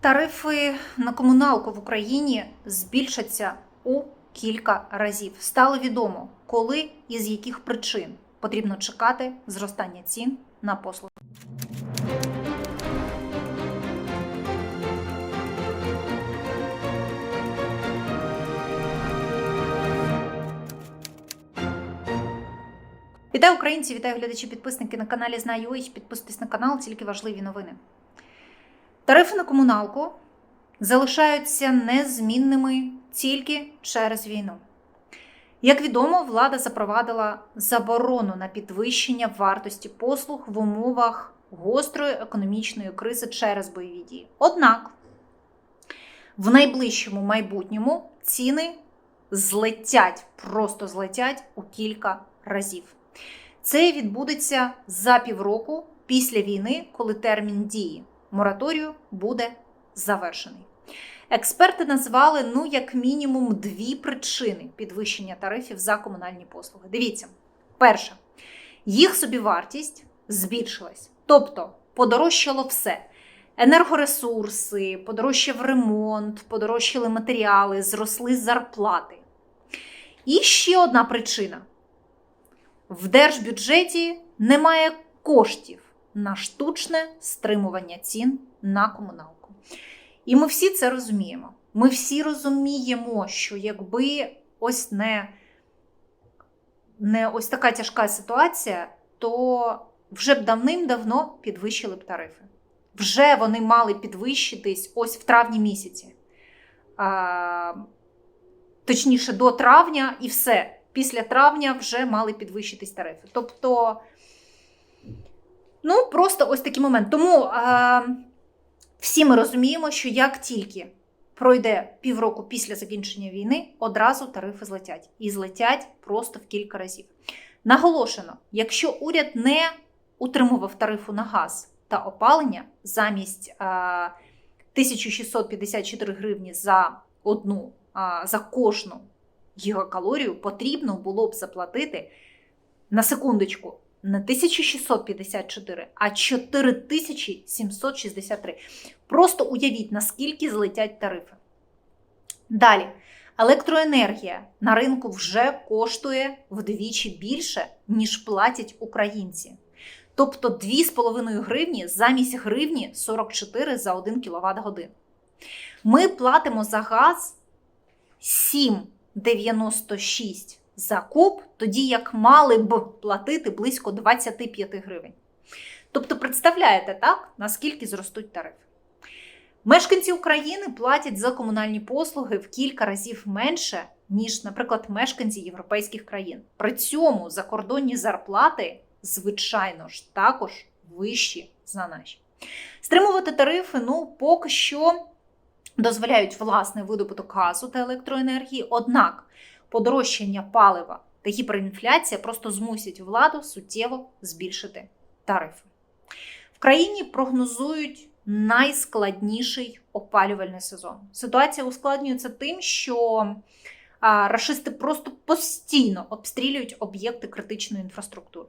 Тарифи на комуналку в Україні збільшаться у кілька разів. Стало відомо, коли і з яких причин потрібно чекати зростання цін на послуги. Вітаю українці, вітаю глядачі, підписники на каналі Знаю. Підписуйтесь на канал, тільки важливі новини. Тарифи на комуналку залишаються незмінними тільки через війну. Як відомо, влада запровадила заборону на підвищення вартості послуг в умовах гострої економічної кризи через бойові дії. Однак в найближчому майбутньому ціни злетять, просто злетять у кілька разів. Це відбудеться за півроку після війни, коли термін дії мораторію буде завершений. Експерти назвали ну як мінімум дві причини підвищення тарифів за комунальні послуги. Дивіться, перша, їх собівартість збільшилась, тобто подорожчало все. Енергоресурси, подорожчав ремонт, подорожчали матеріали, зросли зарплати. І ще одна причина: в держбюджеті немає коштів на штучне стримування цін на комуналку. І ми всі це розуміємо. Ми всі розуміємо, що якби ось не, не ось така тяжка ситуація, то вже б давним-давно підвищили б тарифи. Вже вони мали підвищитись ось в травні місяці. А, точніше, до травня і все. Після травня вже мали підвищитись тарифи. Тобто, ну, просто ось такий момент. Тому а, всі ми розуміємо, що як тільки пройде півроку після закінчення війни, одразу тарифи злетять. І злетять просто в кілька разів. Наголошено, якщо уряд не утримував тарифу на газ та опалення замість а, 1654 гривні за одну, а, за кожну гігакалорію, потрібно було б заплатити на секундочку не 1654, а 4763. Просто уявіть, наскільки злетять тарифи. Далі, електроенергія на ринку вже коштує вдвічі більше, ніж платять українці. Тобто 2,5 гривні замість гривні 44 за 1 кВт годин. Ми платимо за газ 7,96 за куб, тоді як мали б платити близько 25 гривень. Тобто, представляєте, так, наскільки зростуть тарифи? Мешканці України платять за комунальні послуги в кілька разів менше, ніж, наприклад, мешканці європейських країн. При цьому закордонні зарплати, звичайно ж, також вищі за наші. Стримувати тарифи, ну, поки що дозволяють власний видобуток газу та електроенергії, однак подорожчання палива та гіперінфляція просто змусять владу суттєво збільшити тарифи. В країні прогнозують найскладніший опалювальний сезон. Ситуація ускладнюється тим, що рашисти просто постійно обстрілюють об'єкти критичної інфраструктури.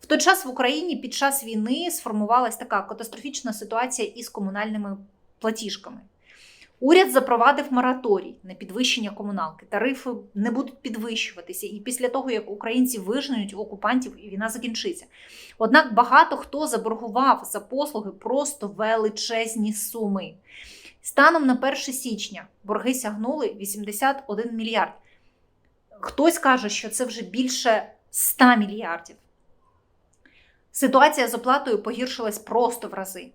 В той час в Україні під час війни сформувалась така катастрофічна ситуація із комунальними платіжками. Уряд запровадив мораторій на підвищення комуналки. Тарифи не будуть підвищуватися і після того, як українці виженуть окупантів і війна закінчиться. Однак багато хто заборгував за послуги просто величезні суми. Станом на 1 січня борги сягнули 81 мільярд. Хтось каже, що це вже більше 100 мільярдів. Ситуація з оплатою погіршилась просто в рази.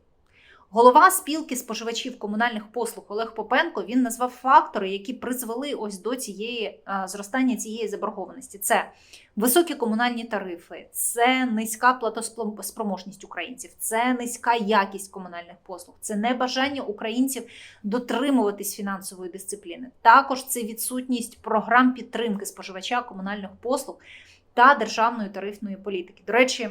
Голова спілки споживачів комунальних послуг Олег Попенко він назвав фактори, які призвели ось до цієї зростання цієї заборгованості. Це високі комунальні тарифи, це низька платоспроможність українців, це низька якість комунальних послуг, це небажання українців дотримуватись фінансової дисципліни. Також це відсутність програм підтримки споживача комунальних послуг та державної тарифної політики. До речі,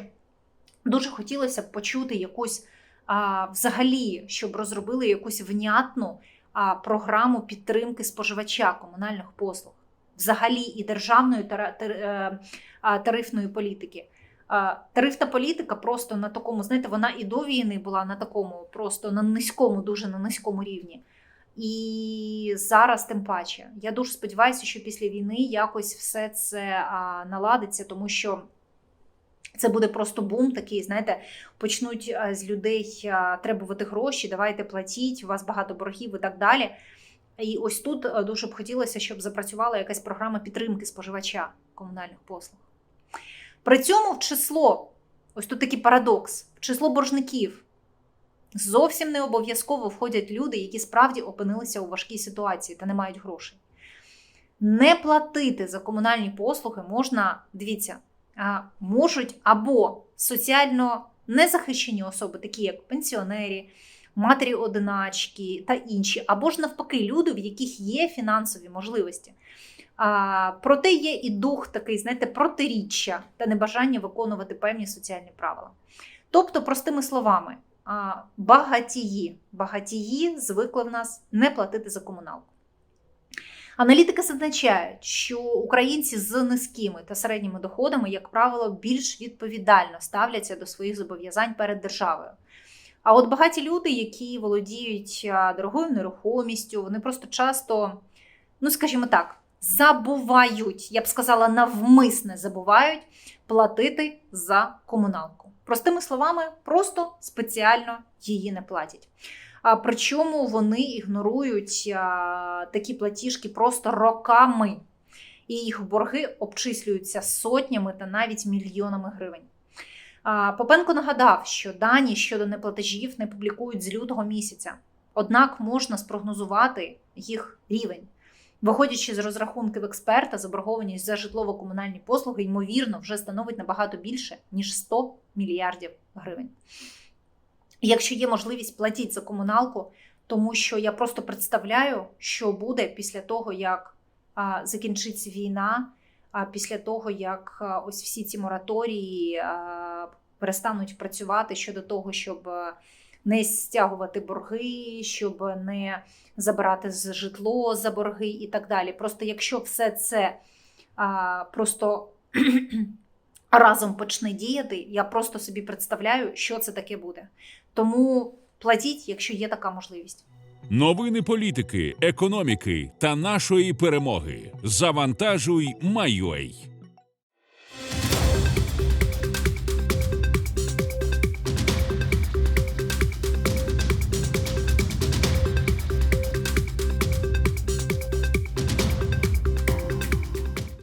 дуже хотілося б почути якусь а, взагалі, щоб розробили якусь внятну а, програму підтримки споживача комунальних послуг, взагалі і державної тара, тар, е, а, тарифної політики. А, Тарифна політика просто на такому, знаєте, вона і до війни була на такому, просто на низькому, дуже на низькому рівні. І зараз тим паче. Я дуже сподіваюся, що після війни якось все це а, наладиться, тому що це буде просто бум такий, знаєте, почнуть з людей требувати гроші, давайте платіть, у вас багато боргів і так далі. І ось тут дуже б хотілося, щоб запрацювала якась програма підтримки споживача комунальних послуг. При цьому в число, ось тут такий парадокс, в число боржників зовсім не обов'язково входять люди, які справді опинилися у важкій ситуації та не мають грошей. Не платити за комунальні послуги можна, дивіться, можуть або соціально незахищені особи, такі як пенсіонери, матері-одиначки та інші, або ж навпаки, люди, в яких є фінансові можливості. А, проте є і дух такий, знаєте, протиріччя та небажання виконувати певні соціальні правила. Тобто, простими словами, а, багатії, багатії звикли в нас не платити за комуналку. Аналітики зазначають, що українці з низькими та середніми доходами, як правило, більш відповідально ставляться до своїх зобов'язань перед державою. А от багаті люди, які володіють дорогою нерухомістю, вони просто часто, ну скажімо так, забувають, я б сказала, навмисне забувають платити за комуналку. Простими словами, просто спеціально її не платять. А причому вони ігнорують такі платіжки просто роками, і їх борги обчислюються сотнями та навіть мільйонами гривень. Попенко нагадав, що дані щодо неплатежів не публікують з лютого місяця, однак можна спрогнозувати їх рівень. Виходячи з розрахунків експерта, заборгованість за житлово-комунальні послуги, ймовірно, вже становить набагато більше, ніж 100 мільярдів гривень. Якщо є можливість, платіть за комуналку, тому що я просто представляю, що буде після того, як а, закінчиться війна, а після того, як а, ось всі ці мораторії а, перестануть працювати щодо того, щоб не стягувати борги, щоб не забирати з житло за борги і так далі. Просто якщо все це а, просто разом почне діяти, я просто собі представляю, що це таке буде. Тому платіть, якщо є така можливість. Новини політики, економіки та нашої перемоги. Завантажуй, Майой.